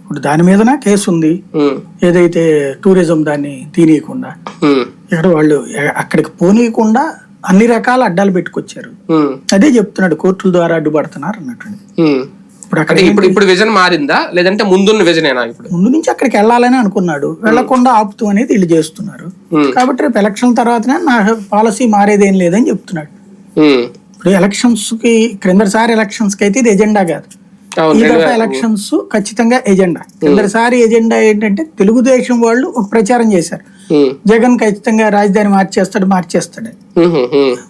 ఇప్పుడు దాని మీదన కేసు ఉంది? ఏదైతే టూరిజం దాన్ని తీనియకుండా? ఇక్కడ వాళ్ళు అక్కడికి పోనీయకుండా అన్ని రకాల అడ్డాలు పెట్టుకొచ్చారు. అదే చెప్తున్నాడు కోర్టుల ద్వారా అడ్డుపడుతున్నారు అన్నటువంటి ఉమ్. ఇప్పుడు అక్కడ ఇప్పుడు ఇప్పుడు విజన్ మారిందా? లేదంటే ముందున్న విజనేనా ఇప్పుడు? ముందు నుంచి అక్కడికి వెళ్ళాలని అనుకున్నాడు. వెళ్ళకుండా ఆపుతూ అనేది వీళ్ళు చేస్తున్నారు. కాబట్టి రేపు ఎలక్షన్ తర్వాతనే నా పాలసీ మారేదేం లేదని చెప్తున్నాడు. ఇప్పుడు ఎలక్షన్స్కి క్రిందసారి ఎలక్షన్స్కి అయితే ఇది ఎజెండా కాదు. ఈ దఫా ఎలక్షన్స్ ఖచ్చితంగా ఎజెండా క్రిందసారి ఎజెండా ఏంటంటే తెలుగుదేశం వాళ్ళు ఒక ప్రచారం చేశారు. ఉమ్, జగన్ ఖచ్చితంగా రాజధాని మార్చేస్తాడు మార్చేస్తాడు ఉమ్.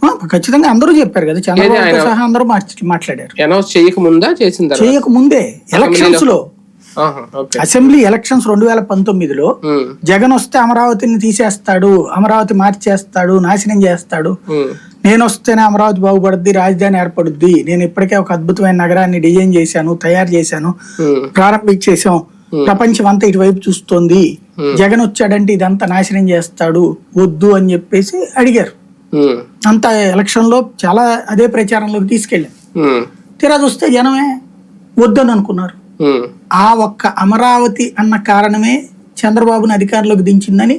ఆ, ఖచ్చితంగా అందరూ చెప్పారు కదా చంద్రబాబు సహా అందరూ మాట్లాడారు. అనౌన్స్ చేయక ముందా చేసిన తర్వాత? చేయక ముందే ఎలక్షన్స్లో అసెంబ్లీ ఎలక్షన్స్ రెండు వేల పంతొమ్మిదిలో జగన్ వస్తే అమరావతిని తీసేస్తాడు అమరావతి మార్చేస్తాడు నాశనం చేస్తాడు. నేను వస్తేనే అమరావతి బాగుపడుద్ది రాజధాని ఏర్పడుద్ది. నేను ఇప్పటికే ఒక అద్భుతమైన నగరాన్ని డిజైన్ చేశాను తయారు చేశాను ప్రారంభించేసాం ప్రపంచం అంతా ఇటువైపు చూస్తోంది. జగన్ వచ్చాడంటే ఇదంతా నాశనం చేస్తాడు వద్దు అని చెప్పేసి అడిగారు. అంత ఎలక్షన్లో చాలా అదే ప్రచారంలోకి తీసుకెళ్ళాం తీరా చూస్తే జనమే వద్దని అనుకున్నారు. ఆ ఒక్క అమరావతి అన్న కారణమే చంద్రబాబుని అధికారంలోకి దించిందని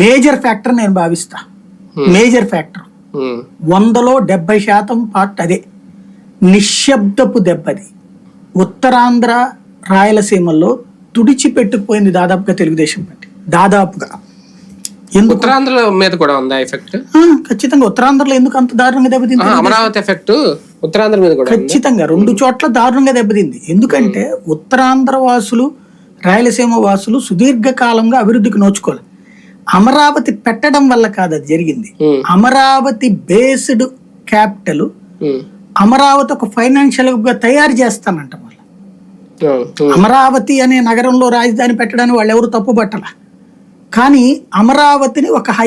మేజర్ ఫ్యాక్టర్ నేను భావిస్తా. Major factor. వందలో డెబ్బై శాతం పార్ట్ అదే. నిశ్శబ్దపు దెబ్బది ఉత్తరాంధ్ర రాయలసీమల్లో తుడిచిపెట్టుకుపోయింది దాదాపుగా తెలుగుదేశం పార్టీ. దాదాపుగా. ఎందుకు? ఉత్తరాంధ్ర మీద కూడా ఉందా ఎఫెక్ట్? ఖచ్చితంగా ఉత్తరాంధ్రలో ఎందుకు అంత దారుణంగా దెబ్బతింది అమరావతి ఎఫెక్ట్ ఉత్తరాంధ్ర మీద కూడా? ఖచ్చితంగా రెండు చోట్ల దారుణంగా దెబ్బతింది. ఎందుకంటే ఉత్తరాంధ్ర వాసులు రాయలసీమ వాసులు సుదీర్ఘకాలంగా అభివృద్ధికి నోచుకోవాలి అమరావతి పెట్టడం వల్ల కాదు అది జరిగింది. అమరావతి బేస్డ్ క్యాపిటల్ అమరావతి ఒక ఫైనాన్షియల్గా తయారు చేస్తానంట అమరావతి అనే నగరంలో రాజధాని పెట్టడానికి వాళ్ళు ఎవరు తప్పు పట్టల కానీ అమరావతిని ఒక హై